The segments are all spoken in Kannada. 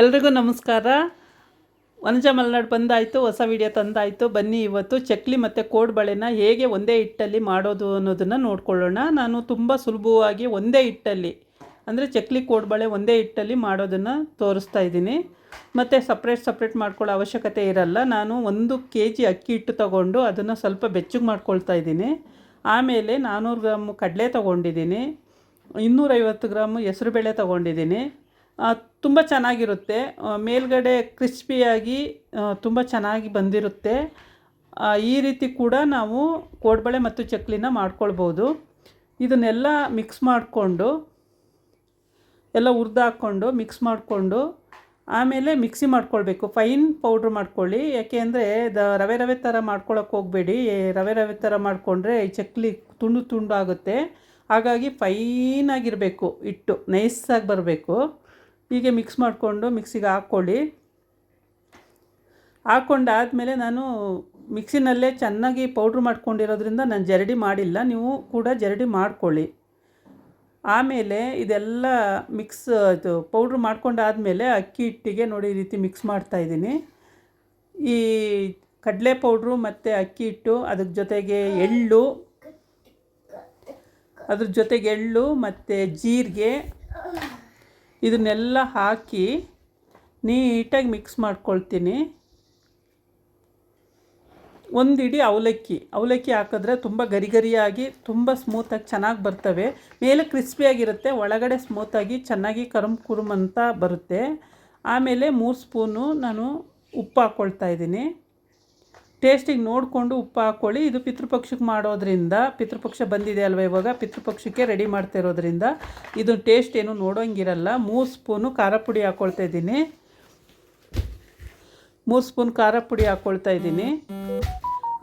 ಎಲ್ರಿಗೂ ನಮಸ್ಕಾರ. ವನಜ ಮಲೆನಾಡು ಬಂದಾಯಿತು, ಹೊಸ ವಿಡಿಯೋ ತಂದಾಯಿತು. ಬನ್ನಿ ಇವತ್ತು ಚಕ್ಲಿ ಮತ್ತು ಕೋಡ್ಬಳೆನ ಹೇಗೆ ಒಂದೇ ಹಿಟ್ಟಲ್ಲಿ ಮಾಡೋದು ಅನ್ನೋದನ್ನು ನೋಡ್ಕೊಳ್ಳೋಣ. ನಾನು ತುಂಬ ಸುಲಭವಾಗಿ ಒಂದೇ ಹಿಟ್ಟಲ್ಲಿ, ಅಂದರೆ ಚಕ್ಲಿ ಕೋಡ್ಬಳೆ ಒಂದೇ ಹಿಟ್ಟಲ್ಲಿ ಮಾಡೋದನ್ನು ತೋರಿಸ್ತಾ ಇದ್ದೀನಿ. ಮತ್ತು ಸಪ್ರೇಟ್ ಸಪ್ರೇಟ್ ಮಾಡ್ಕೊಳ್ಳೋ ಅವಶ್ಯಕತೆ ಇರಲ್ಲ. ನಾನು ಒಂದು ಕೆ ಜಿ ಅಕ್ಕಿ ಹಿಟ್ಟು ತೊಗೊಂಡು ಅದನ್ನು ಸ್ವಲ್ಪ ಬೆಚ್ಚಗೆ ಮಾಡ್ಕೊಳ್ತಾ ಇದ್ದೀನಿ. ಆಮೇಲೆ ನಾನ್ನೂರು ಗ್ರಾಮು ಕಡಲೆ ತೊಗೊಂಡಿದ್ದೀನಿ. ಇನ್ನೂರೈವತ್ತು ಗ್ರಾಮು ಹೆಸರುಬೇಳೆ ತೊಗೊಂಡಿದ್ದೀನಿ. ತುಂಬ ಚೆನ್ನಾಗಿರುತ್ತೆ. ಮೇಲುಗಡೆ ಕ್ರಿಸ್ಪಿಯಾಗಿ ತುಂಬ ಚೆನ್ನಾಗಿ ಬಂದಿರುತ್ತೆ. ಈ ರೀತಿ ಕೂಡ ನಾವು ಕೋಡ್ಬಳೆ ಮತ್ತು ಚಕ್ಲಿನ ಮಾಡ್ಕೊಳ್ಬೋದು. ಇದನ್ನೆಲ್ಲ ಮಿಕ್ಸ್ ಮಾಡಿಕೊಂಡು, ಎಲ್ಲ ಹುರ್ದು ಹಾಕ್ಕೊಂಡು ಮಿಕ್ಸ್ ಮಾಡಿಕೊಂಡು, ಆಮೇಲೆ ಮಿಕ್ಸಿ ಮಾಡ್ಕೊಳ್ಬೇಕು. ಫೈನ್ ಪೌಡ್ರ್ ಮಾಡ್ಕೊಳ್ಳಿ. ಯಾಕೆ ಅಂದರೆ, ದ ರವೆ ರವೆ ಥರ ಮಾಡ್ಕೊಳಕ್ಕೆ ಹೋಗಬೇಡಿ. ರವೆ ರವೆ ಥರ ಮಾಡಿಕೊಂಡ್ರೆ ಈ ಚಕ್ಲಿ ತುಂಡು ತುಂಡು ಆಗುತ್ತೆ ಹಾಗಾಗಿ ಫೈನಾಗಿರಬೇಕು ಹಿಟ್ಟು. ನೈಸಾಗಿ ಬರಬೇಕು. ಹೀಗೆ ಮಿಕ್ಸ್ ಮಾಡಿಕೊಂಡು ಮಿಕ್ಸಿಗೆ ಹಾಕ್ಕೊಳ್ಳಿ. ಹಾಕ್ಕೊಂಡಾದಮೇಲೆ ನಾನು ಮಿಕ್ಸಿನಲ್ಲೇ ಚೆನ್ನಾಗಿ ಪೌಡ್ರ್ ಮಾಡ್ಕೊಂಡಿರೋದ್ರಿಂದ ನಾನು ಜರಡಿ ಮಾಡಿಲ್ಲ, ನೀವು ಕೂಡ ಜರಡಿ ಮಾಡ್ಕೊಳ್ಳಿ. ಆಮೇಲೆ ಇದೆಲ್ಲ ಮಿಕ್ಸ್ ಇದು ಪೌಡ್ರ್ ಮಾಡ್ಕೊಂಡಾದಮೇಲೆ ಅಕ್ಕಿ, ಹಿಟ್ಟಿಗೆ ನೋಡಿ ಈ ರೀತಿ ಮಿಕ್ಸ್ ಮಾಡ್ತಾಯಿದ್ದೀನಿ ಈ ಕಡಲೆ ಪೌಡ್ರು ಮತ್ತು ಅಕ್ಕಿ, ಹಿಟ್ಟು, ಅದ್ರ ಜೊತೆಗೆ ಎಳ್ಳು, ಅದ್ರ ಜೊತೆಗೆ ಎಳ್ಳು ಮತ್ತು ಜೀರಿಗೆ ಇದನ್ನೆಲ್ಲ ಹಾಕಿ ನೀಟಾಗಿ ಮಿಕ್ಸ್ ಮಾಡ್ಕೊಳ್ತೀನಿ. ಒಂದು ಇಡೀ ಅವಲಕ್ಕಿ. ಅವಲಕ್ಕಿ ಹಾಕಿದ್ರೆ ತುಂಬ ಗರಿ ಗರಿಯಾಗಿ ತುಂಬ ಸ್ಮೂತಾಗಿ ಚೆನ್ನಾಗಿ ಬರ್ತವೆ. ಮೇಲೆ ಕ್ರಿಸ್ಪಿಯಾಗಿರುತ್ತೆ ಒಳಗಡೆ ಸ್ಮೂತಾಗಿ ಚೆನ್ನಾಗಿ ಕರುಮ್ ಕುರುಮ್ ಅಂತ ಬರುತ್ತೆ. ಆಮೇಲೆ ಮೂರು ಸ್ಪೂನು ನಾನು ಉಪ್ಪು ಹಾಕ್ಕೊಳ್ತಾ ಇದ್ದೀನಿ. ಟೇಸ್ಟಿಗೆ ನೋಡಿಕೊಂಡು ಉಪ್ಪು ಹಾಕ್ಕೊಳ್ಳಿ. ಇದು ಪಿತೃಪಕ್ಷಕ್ಕೆ ಮಾಡೋದ್ರಿಂದ ಪಿತೃಪಕ್ಷ ಬಂದಿದೆ ಅಲ್ವ ಇವಾಗ? ಪಿತೃಪಕ್ಷಕ್ಕೆ ರೆಡಿ ಮಾಡ್ತಾ ಇರೋದ್ರಿಂದ ಇದು ಟೇಸ್ಟ್ ಏನು ನೋಡೋಂಗಿರಲ್ಲ. ಮೂರು ಸ್ಪೂನು ಖಾರ ಪುಡಿ ಹಾಕ್ಕೊಳ್ತಾ ಇದ್ದೀನಿ. ಮೂರು ಸ್ಪೂನ್ ಖಾರ ಪುಡಿ ಹಾಕ್ಕೊಳ್ತಾ ಇದ್ದೀನಿ.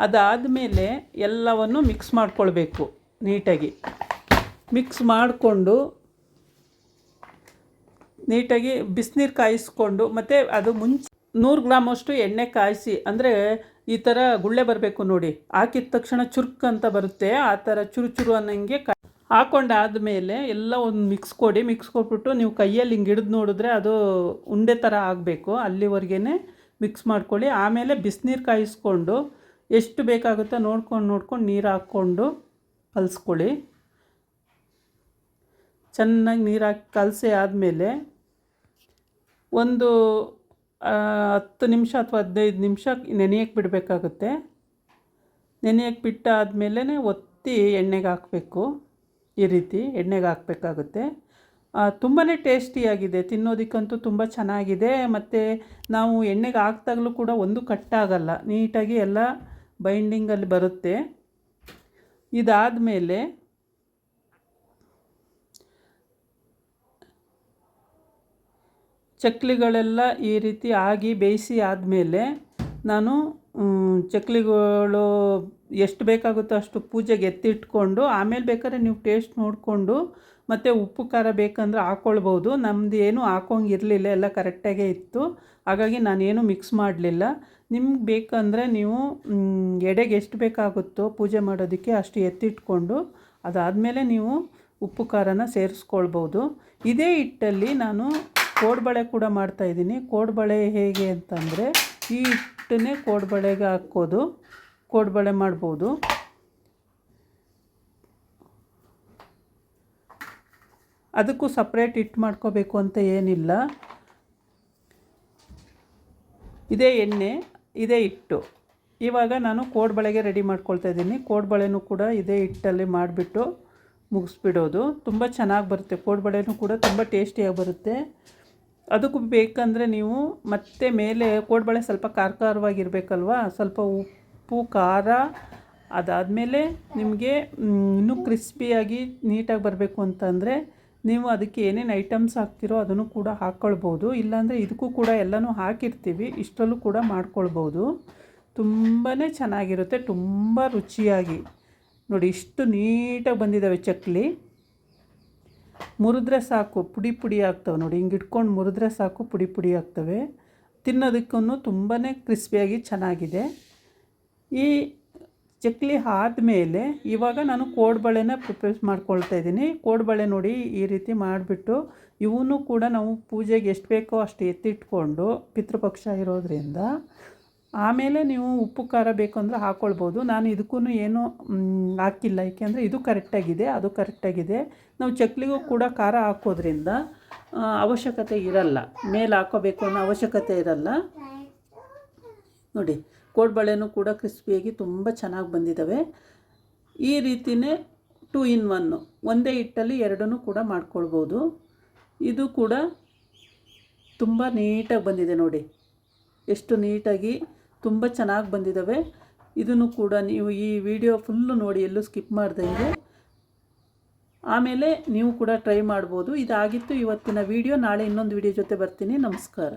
ಅದಾದಮೇಲೆ ಎಲ್ಲವನ್ನು ಮಿಕ್ಸ್ ಮಾಡ್ಕೊಳ್ಬೇಕು ನೀಟಾಗಿ. ಮಿಕ್ಸ್ ಮಾಡಿಕೊಂಡು ನೀಟಾಗಿ ಬಿಸಿನೀರು ಕಾಯಿಸ್ಕೊಂಡು ಮತ್ತು ಅದು ಮುಂಚೆ ನೂರು ಗ್ರಾಮಷ್ಟು ಎಣ್ಣೆ ಕಾಯಿಸಿ, ಅಂದರೆ ಈ ಥರ ಗುಳ್ಳೆ ಬರಬೇಕು ನೋಡಿ. ಹಾಕಿದ ತಕ್ಷಣ ಚುರುಕ್ ಅಂತ ಬರುತ್ತೆ. ಆ ಥರ ಚುರು ಚುರು ಅನ್ನಂಗೆ ಕ ಹಾಕೊಂಡಾದಮೇಲೆ ಎಲ್ಲ ಒಂದು ಮಿಕ್ಸ್ ಕೊಡಿ. ಮಿಕ್ಸ್ ಕೊಟ್ಬಿಟ್ಟು ನೀವು ಕೈಯಲ್ಲಿ ಹಿಂಗೆ ಹಿಡಿದು ನೋಡಿದ್ರೆ ಅದು ಉಂಡೆ ಥರ ಆಗಬೇಕು. ಅಲ್ಲಿವರೆಗೇ ಮಿಕ್ಸ್ ಮಾಡ್ಕೊಳ್ಳಿ. ಆಮೇಲೆ ಬಿಸಿನೀರು ಕಾಯಿಸ್ಕೊಂಡು ಎಷ್ಟು ಬೇಕಾಗುತ್ತೋ ನೋಡ್ಕೊಂಡು ನೋಡ್ಕೊಂಡು ನೀರು ಹಾಕ್ಕೊಂಡು ಕಲಿಸ್ಕೊಳ್ಳಿ. ಚೆನ್ನಾಗಿ ನೀರು ಹಾಕಿ ಕಲಸಿ ಆದಮೇಲೆ ಒಂದು ಹತ್ತು ನಿಮಿಷ ಅಥವಾ ಹದಿನೈದು ನಿಮಿಷ ನೆನೆಯಕ್ಕೆ ಬಿಡಬೇಕಾಗುತ್ತೆ. ನೆನೆಯಕ್ಕೆ ಬಿಟ್ಟಾದಮೇಲೆ ಒತ್ತಿ ಎಣ್ಣೆಗೆ ಹಾಕಬೇಕು. ಈ ರೀತಿ ಎಣ್ಣೆಗೆ ಹಾಕಬೇಕಾಗುತ್ತೆ. ತುಂಬಾ ಟೇಸ್ಟಿಯಾಗಿದೆ ತಿನ್ನೋದಕ್ಕಂತೂ ತುಂಬ ಚೆನ್ನಾಗಿದೆ. ಮತ್ತು ನಾವು ಎಣ್ಣೆಗೆ ಹಾಕ್ದಾಗಲೂ ಕೂಡ ಒಂದು ಕಟ್ಟಾಗಲ್ಲ. ನೀಟಾಗಿ ಎಲ್ಲ ಬೈಂಡಿಂಗಲ್ಲಿ ಬರುತ್ತೆ. ಇದಾದಮೇಲೆ ಚಕ್ಲಿಗಳೆಲ್ಲ ಈ ರೀತಿ ಆಗಿ ಬೇಯಿಸಿ ಆದಮೇಲೆ ನಾನು ಚಕ್ಕುಲಿಗಳು ಎಷ್ಟು ಬೇಕಾಗುತ್ತೋ ಅಷ್ಟು ಪೂಜೆಗೆ ಎತ್ತಿಟ್ಕೊಂಡು, ಆಮೇಲೆ ಬೇಕಾದ್ರೆ ನೀವು ಟೇಸ್ಟ್ ನೋಡಿಕೊಂಡು ಮತ್ತು ಉಪ್ಪು ಖಾರ ಬೇಕಂದ್ರೆ ಹಾಕ್ಕೊಳ್ಬೋದು ನಮ್ಮದು ಏನೂ ಹಾಕೋಂಗಿರಲಿಲ್ಲ ಎಲ್ಲ ಕರೆಕ್ಟಾಗೇ ಇತ್ತು. ಹಾಗಾಗಿ ನಾನೇನು ಮಿಕ್ಸ್ ಮಾಡಲಿಲ್ಲ. ನಿಮ್ಗೆ ಬೇಕಂದರೆ ನೀವು ಎಡೆಗೆ ಎಷ್ಟು ಬೇಕಾಗುತ್ತೋ ಪೂಜೆ ಮಾಡೋದಕ್ಕೆ ಅಷ್ಟು ಎತ್ತಿಟ್ಕೊಂಡು, ಅದಾದಮೇಲೆ ನೀವು ಉಪ್ಪು ಖಾರನ ಸೇರಿಸ್ಕೊಳ್ಬೋದು. ಇದೇ ಹಿಟ್ಟಲ್ಲಿ ನಾನು ಕೋಡ್ಬಳೆ ಕೂಡ ಮಾಡ್ತಾಯಿದ್ದೀನಿ ಕೋಡ್ಬಳೆ ಹೇಗೆ ಅಂತಂದರೆ ಈ ಹಿಟ್ಟನ್ನೇ ಕೋಡ್ಬಳೆಗೆ ಹಾಕ್ಕೋದು ಕೋಡ್ಬಳೆ ಮಾಡ್ಬೋದು. ಅದಕ್ಕೂ ಸಪ್ರೇಟ್ ಹಿಟ್ಟು ಮಾಡ್ಕೋಬೇಕು ಅಂತ ಏನಿಲ್ಲ. ಇದೇ ಎಣ್ಣೆ, ಇದೇ ಹಿಟ್ಟು. ಇವಾಗ ನಾನು ಕೋಡ್ಬಳೆಗೆ ರೆಡಿ ಮಾಡ್ಕೊಳ್ತಾ ಇದ್ದೀನಿ. ಕೋಡ್ಬಳೆನೂ ಕೂಡ ಇದೇ ಹಿಟ್ಟಲ್ಲಿ ಮಾಡಿಬಿಟ್ಟು ಮುಗಿಸ್ಬಿಡೋದು. ತುಂಬ ಚೆನ್ನಾಗಿ ಬರುತ್ತೆ. ಕೋಡ್ಬಳೆನೂ ಕೂಡ ತುಂಬ ಟೇಸ್ಟಿಯಾಗಿ ಬರುತ್ತೆ. ಅದಕ್ಕೂ ಬೇಕಂದರೆ ನೀವು ಮತ್ತೆ ಮೇಲೆ ಕೋಡ್ಬಳೆ ಸ್ವಲ್ಪ ಖಾರ ಖಾರವಾಗಿರಬೇಕಲ್ವ ಸ್ವಲ್ಪ ಉಪ್ಪು, ಖಾರ ಅದಾದಮೇಲೆ ನಿಮಗೆ ಇನ್ನೂ ಕ್ರಿಸ್ಪಿಯಾಗಿ ನೀಟಾಗಿ ಬರಬೇಕು ಅಂತಂದರೆ ನೀವು ಅದಕ್ಕೆ ಏನೇನು ಐಟಮ್ಸ್ ಹಾಕ್ತಿರೋ ಅದನ್ನು ಕೂಡ ಹಾಕ್ಕೊಳ್ಬೋದು ಇಲ್ಲಾಂದರೆ ಇದಕ್ಕೂ ಕೂಡ ಎಲ್ಲನೂ ಹಾಕಿರ್ತೀವಿ. ಇಷ್ಟರಲ್ಲೂ ಕೂಡ ಮಾಡ್ಕೊಳ್ಬೋದು. ತುಂಬಾ ಚೆನ್ನಾಗಿರುತ್ತೆ. ತುಂಬ ರುಚಿಯಾಗಿ. ನೋಡಿ, ಇಷ್ಟು ನೀಟಾಗಿ ಬಂದಿದ್ದಾವೆ ಚಕ್ಲಿ. ಮುರಿದ್ರೆ ಸಾಕು, ಪುಡಿ ಪುಡಿ ಆಗ್ತವೆ ನೋಡಿ. ಹಿಂಗೆ ಇಟ್ಕೊಂಡು ಮುರಿದ್ರೆ ಸಾಕು, ಪುಡಿ ಪುಡಿ ಆಗ್ತವೆ. ತಿನ್ನೋದಕ್ಕೂ ತುಂಬಾ ಕ್ರಿಸ್ಪಿಯಾಗಿ ಚೆನ್ನಾಗಿದೆ. ಈ ಚಕ್ಲಿ ಆದಮೇಲೆ ಇವಾಗ ನಾನು ಕೋಡ್ಬಳೆನ ಪ್ರಿಪೇರ್ ಮಾಡ್ಕೊಳ್ತಾ ಇದ್ದೀನಿ. ಕೋಡ್ಬಳೆ ನೋಡಿ ಈ ರೀತಿ ಮಾಡಿಬಿಟ್ಟು ಇವನ್ನೂ ಕೂಡ ನಾವು ಪೂಜೆಗೆ ಎಷ್ಟು ಬೇಕೋ ಅಷ್ಟು ಎತ್ತಿಟ್ಕೊಂಡು ಪಿತೃಪಕ್ಷ ಇರೋದ್ರಿಂದ ಆಮೇಲೆ ನೀವು ಉಪ್ಪು ಖಾರ ಬೇಕು ಅಂದರೆ ಹಾಕ್ಕೊಳ್ಬೋದು ನಾನು ಇದಕ್ಕೂ ಏನೂ ಹಾಕಿಲ್ಲ. ಏಕೆಂದರೆ ಇದು ಕರೆಕ್ಟಾಗಿದೆ ಅದು ಕರೆಕ್ಟಾಗಿದೆ ನಾವು ಚಕ್ಲಿಗೂ ಕೂಡ ಖಾರ ಹಾಕೋದ್ರಿಂದ ಅವಶ್ಯಕತೆ ಇರಲ್ಲ. ಮೇಲೆ ಹಾಕೋಬೇಕು ಅನ್ನೋ ಅವಶ್ಯಕತೆ ಇರಲ್ಲ. ನೋಡಿ, ಕೋಡ್ಬಳೆನೂ ಕೂಡ ಕ್ರಿಸ್ಪಿಯಾಗಿ ತುಂಬ ಚೆನ್ನಾಗಿ ಬಂದಿದ್ದಾವೆ ಈ ರೀತಿಯೇ ಟೂ ಇನ್ ಒನ್ನು ಒಂದೇ ಹಿಟ್ಟಲ್ಲಿ ಎರಡನ್ನೂ ಕೂಡ ಮಾಡ್ಕೊಳ್ಬೋದು. ಇದು ಕೂಡ ತುಂಬ ನೀಟಾಗಿ ಬಂದಿದೆ ನೋಡಿ. ಎಷ್ಟು ನೀಟಾಗಿ ತುಂಬ ಚೆನ್ನಾಗಿ ಬಂದಿದ್ದಾವೆ ಇದನ್ನು ಕೂಡ ನೀವು ಈ ವಿಡಿಯೋ ಫುಲ್ಲು ನೋಡಿ ಎಲ್ಲೂ ಸ್ಕಿಪ್ ಮಾಡ್ದಂಗೆ ಆಮೇಲೆ ನೀವು ಕೂಡ ಟ್ರೈ ಮಾಡ್ಬೋದು. ಇದಾಗಿತ್ತು ಇವತ್ತಿನ ವಿಡಿಯೋ. ನಾಳೆ ಇನ್ನೊಂದು ವಿಡಿಯೋ ಜೊತೆ ಬರ್ತೀನಿ. ನಮಸ್ಕಾರ.